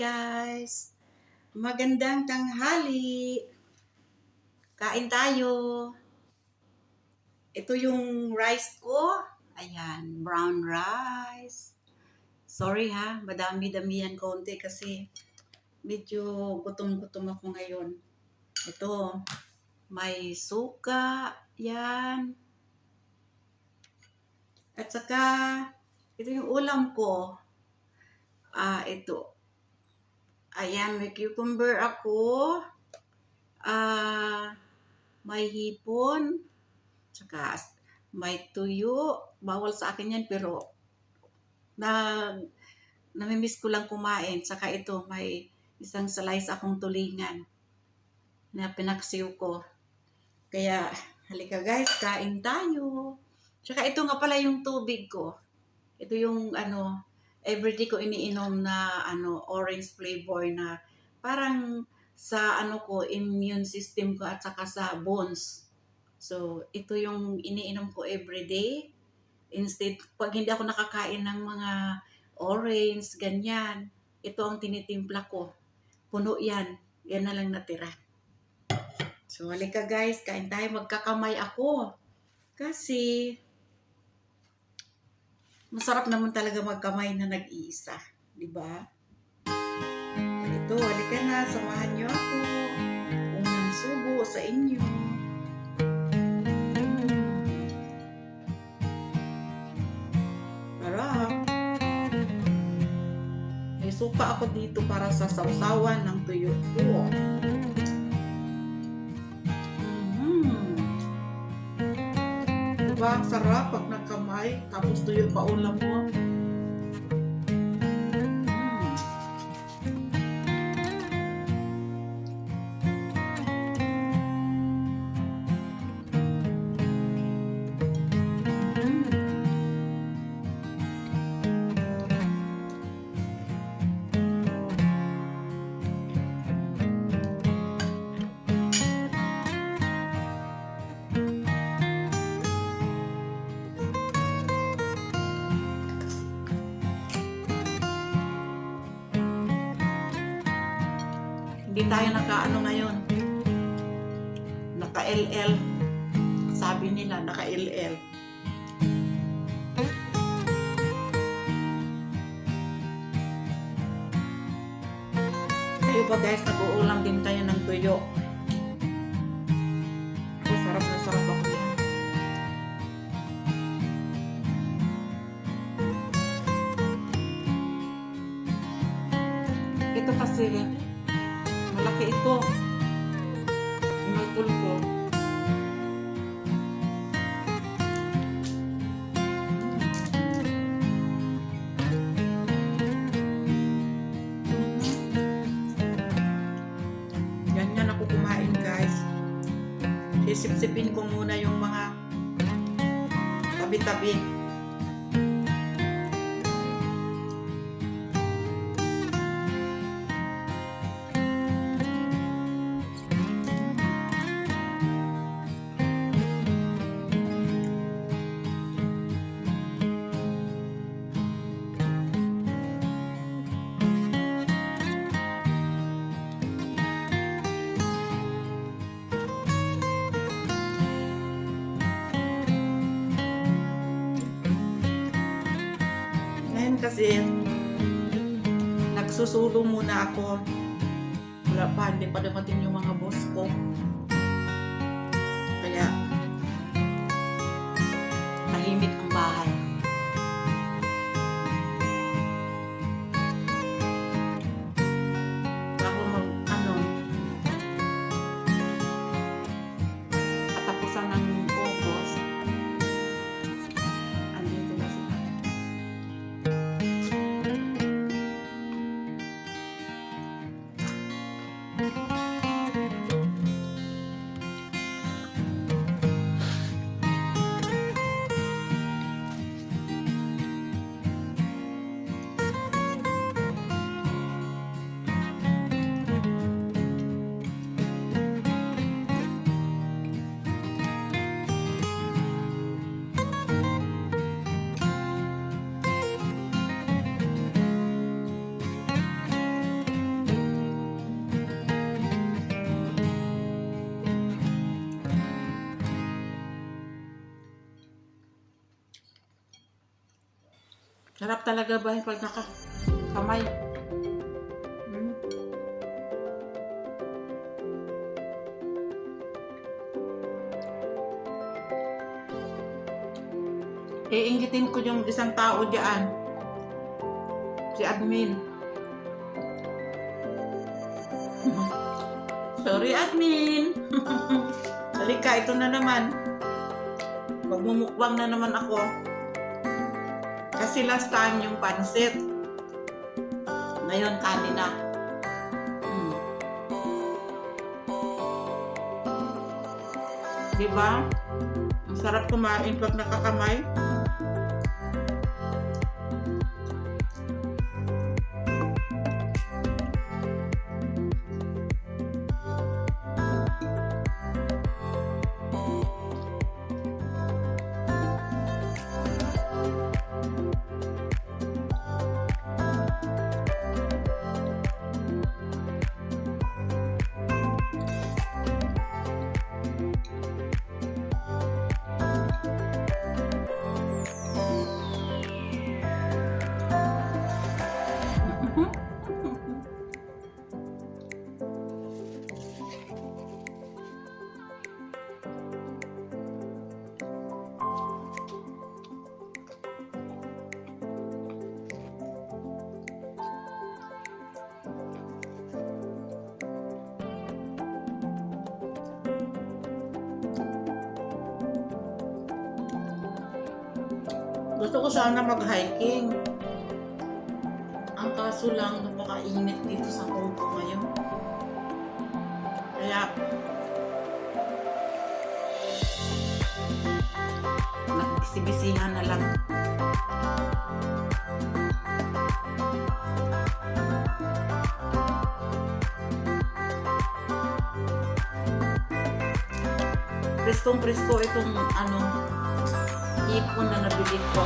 guys! Magandang tanghali! Kain tayo! Ito yung rice ko. Ayan, brown rice. Sorry ha, madami-damihan konti kasi medyo gutom-gutom ako ngayon. Ito, may suka. Yan. At saka, ito yung ulam ko. Ah, ito. Ayan, may cucumber ako. Ah, may hipon. Tsaka may tuyo. Bawal sa akin yan, pero na namimiss ko lang kumain. Tsaka ito, may isang slice akong tulingan na pinaksiw ko. Kaya, halika guys, kain tayo. Tsaka ito nga pala yung tubig ko. Ito yung ano, everyday ko iniinom na ano orange flavor na parang sa ano ko immune system ko at saka sa bones. So ito yung iniinom ko everyday. Instead pag hindi ako nakakain ng mga orange ganyan, ito ang tinitimpla ko. Puno yan. Yan na lang natira. So halika guys, kain tayo magkakamay ako. Kasi masarap naman talaga magkamay na nag-iisa. Di ba? Ito, halika na, samahan niyo ako. Unang subo sa inyo. Sarap. May suka ako dito para sa sausawan ng tuyo ko. Mm. Diba? Ang sarap nagkamay, tapos tuyo pa ulam mo. Hindi tayo nakaano ngayon. Naka-LL. Sabi nila, naka-LL. Kayo ba guys, nag-uulam din tayo ng tuyo. Sarap na sarap ako yan. Ito kasi, malaki ito. Inutol ko. Ganyan ako kumain guys. Sisip-sipin ko muna yung mga tabi-tabi. Kasi, nagsusulo muna ako. Wala pa, hindi pa dumating yung mga boss ko. Sarap talaga ba yung pag nakakamay? Mm. Iingitin ko yung isang tao diyan. Si admin. Sorry, admin. Halika, ito na naman. Magmumukbang na naman ako. Kasi last time yung pansit. Ngayon, kanin na. Mm. Diba? Ang sarap kumain pag nakakamay. Gusto ko sana mag-hiking. Ang kaso lang, napakainit dito sa Kong ngayon. Kaya, nagsibisihan na lang. Preskong presko itong ano, ipon na nabili ko.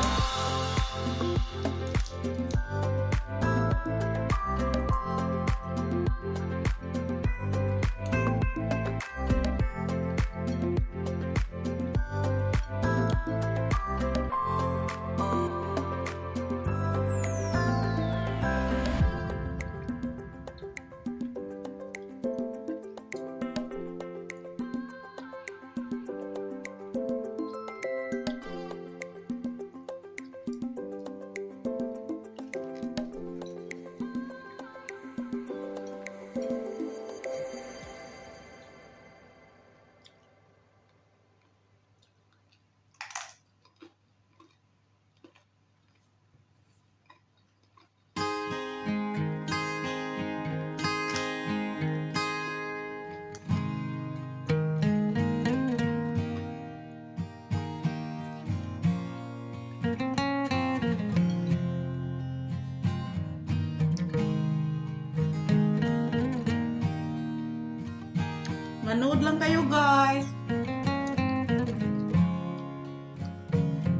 Manood lang kayo guys.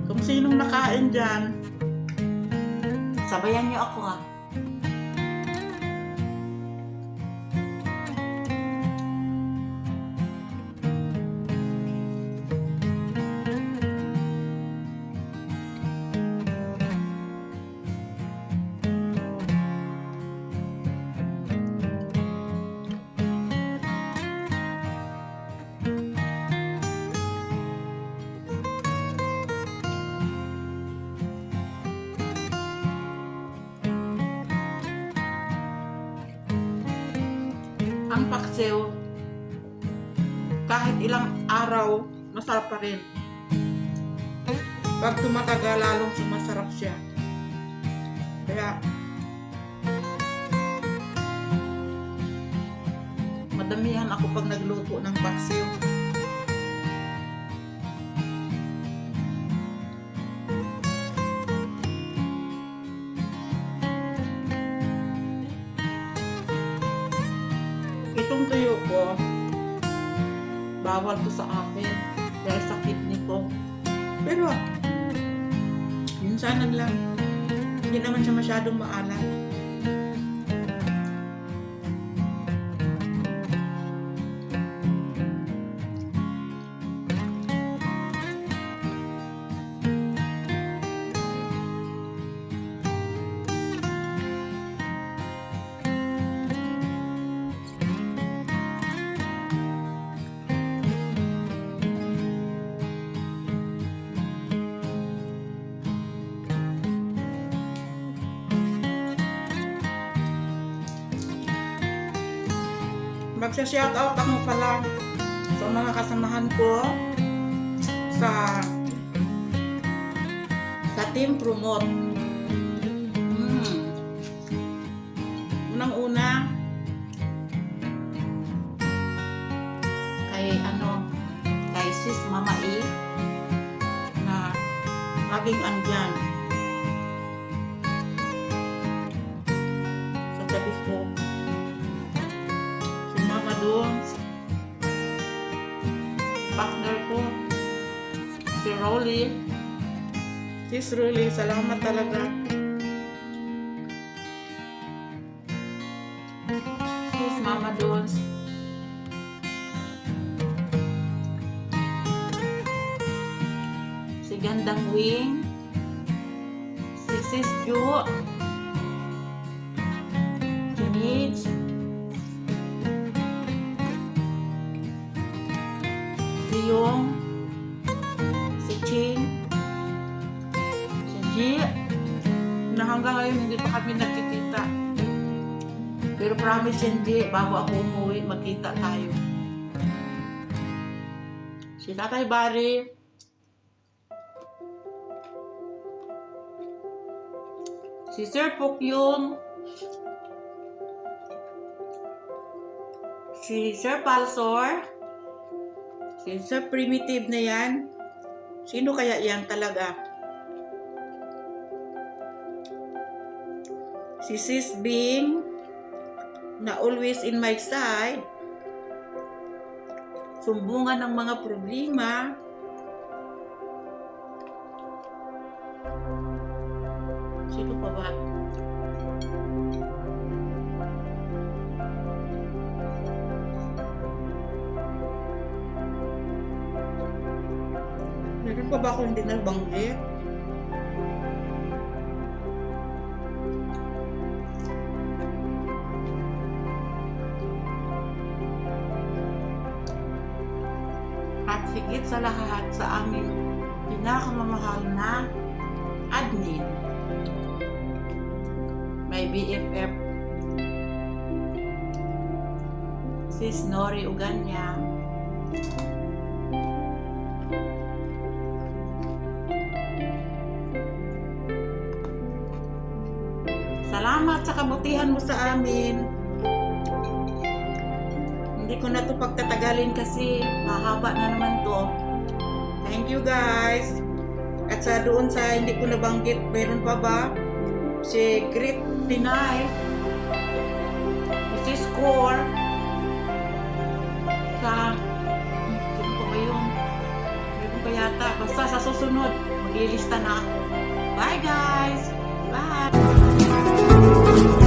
Kung sinong nakain dyan, sabayan niyo ako ha. Ang kahit ilang araw, masarap pa rin. Pag tumatagal, lalong sumasarap siya. Kaya, madamihan ako pag nagluto ng paksiw. Minsanan lang. Hindi naman siya masyadong maalat. Magsha-shoutout ako pala sa mga kasamahan ko sa sa team promote. Mm. Unang-una kay ano kay sis Mama E na laging andyan Rolly. Sis Rolly. Salamat talaga. Sis Mama doon si Gandang Wing, si Sis Ju, si Mitch, Ji, na hanggang ngayon hindi pa kami nagkikita. Pero promise yan, Ji, bago ako umuwi, magkita tayo. Si Tatay Barry, si Sir Pukyong, si Sir Palsor, si Sir Primitive na yan. Sino kaya yan talaga? Si Sis Bing, na always in my side. Sumbungan ng mga problema. Sino pa ba? Meron pa ba ako hindi na admin may BFF Sis Nori Uganya Salamat sa kabutihan mo sa amin. Hindi ko na to pagtatagalin kasi mahaba na naman to. Thank you guys. At sa doon sa hindi ko nabanggit, meron pa ba? Si Grit Pinay, Mrs. Core, sa, sino pa ba yun? Meron pa yata. Basta sa susunod, maglilista na ako. Bye guys! Bye!